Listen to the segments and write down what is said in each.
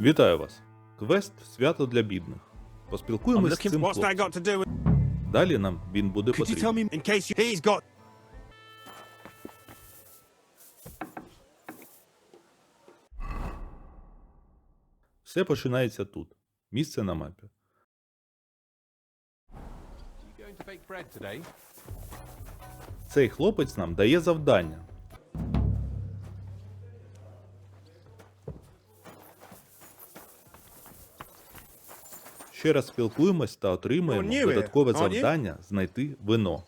Вітаю вас! Квест свято для бідних. I'm Поспілкуємось з цим хлопцем. Далі нам він буде потрібен. Все починається тут. Місце на мапі. Цей хлопець нам дає завдання. Ще раз спілкуємось та here, додаткове завдання знайти вино.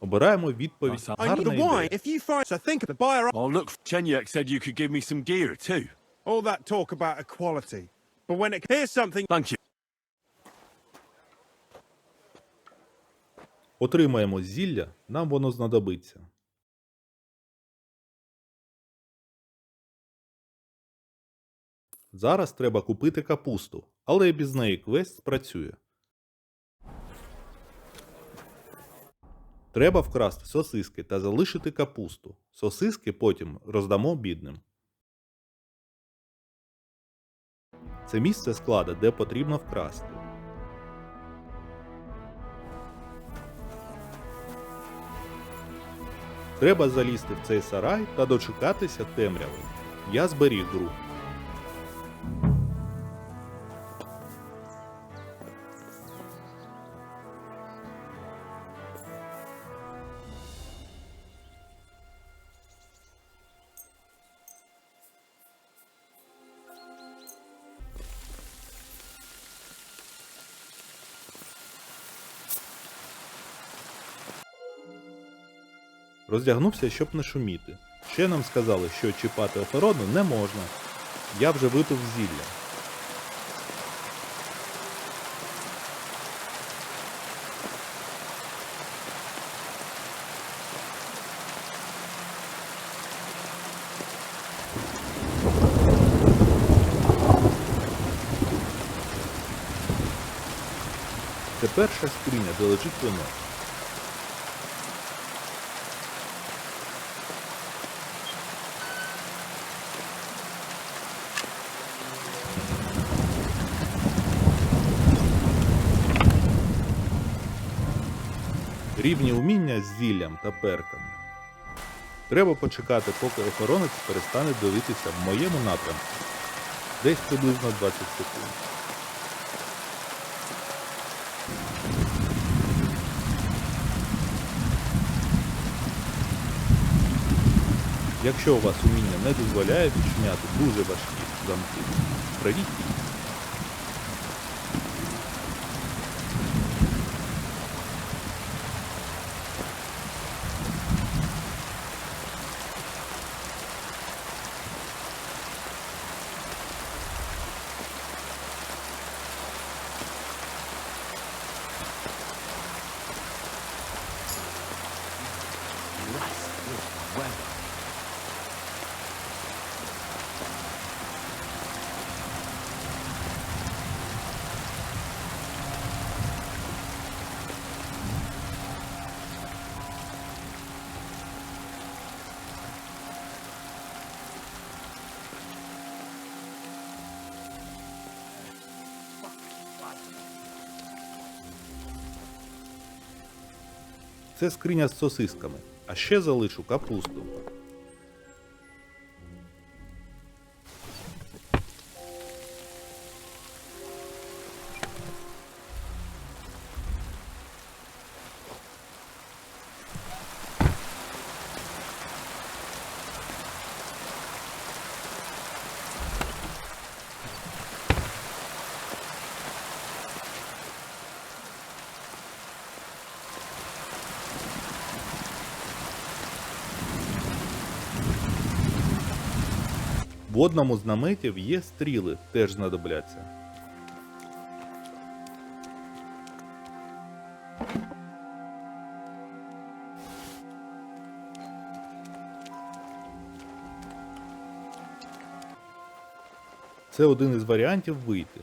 Обираємо відповідь. That sounds- I need Гарна the ідея. wine. If you find, so think of the buyer. Oh, look, Chenyek said you could give me some gear too. All that talk about equality, but when it here's something. Thank you. Отримаємо зілля, нам воно знадобиться. Зараз треба купити капусту, але без неї квест спрацює. Треба вкрасти сосиски та залишити капусту. Сосиски потім роздамо бідним. Це місце склада, де потрібно вкрасти. Треба залізти в цей сарай та дочекатися темряви. Я зберіг гру. Роздягнувся, щоб не шуміти. Ще нам сказали, що чіпати охорону не можна. Я вже випив зілля. Це перша скриня, де лежить вино. Рівні уміння з зіллям та перками. Треба почекати, поки охоронець перестане дивитися в моєму напрямку. Десь приблизно 20 секунд. Якщо у вас уміння не дозволяє відчиняти дуже важкі замки, пройдіть їх. Це скриня з сосисками, а ще залишу капусту. В одному з наметів є стріли, теж знадобляться. Це один із варіантів вийти.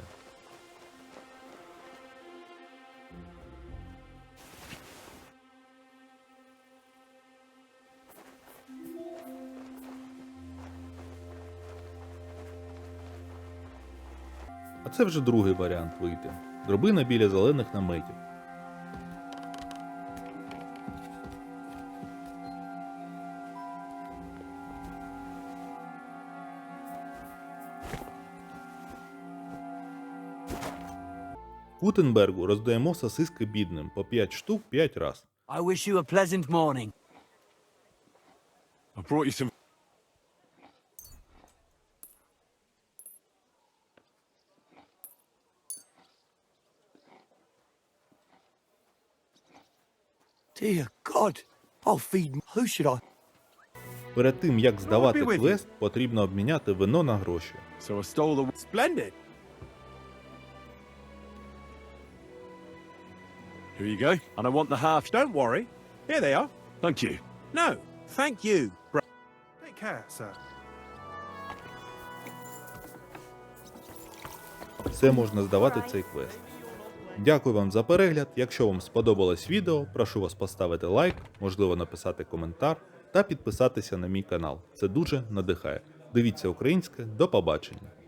А це вже другий варіант вийти. Дробина біля зелених наметів. Кутенбергу роздаємо сосиски бідним по 5 штук 5 раз. I wish you a pleasant morning. I brought you some. Dear God, I'll feed. Who should I? Перед тим як здавати квест, потрібно обміняти вино на гроші. So I stole the. Splendid. Here you go. And I want the half. Don't worry. Here they are. Thank you. No, thank you. bro. Take care, sir. Все можна здавати цей квест. Дякую вам за перегляд. Якщо вам сподобалось відео, прошу вас поставити лайк, можливо написати коментар та підписатися на мій канал. Це дуже надихає. Дивіться українське, до побачення!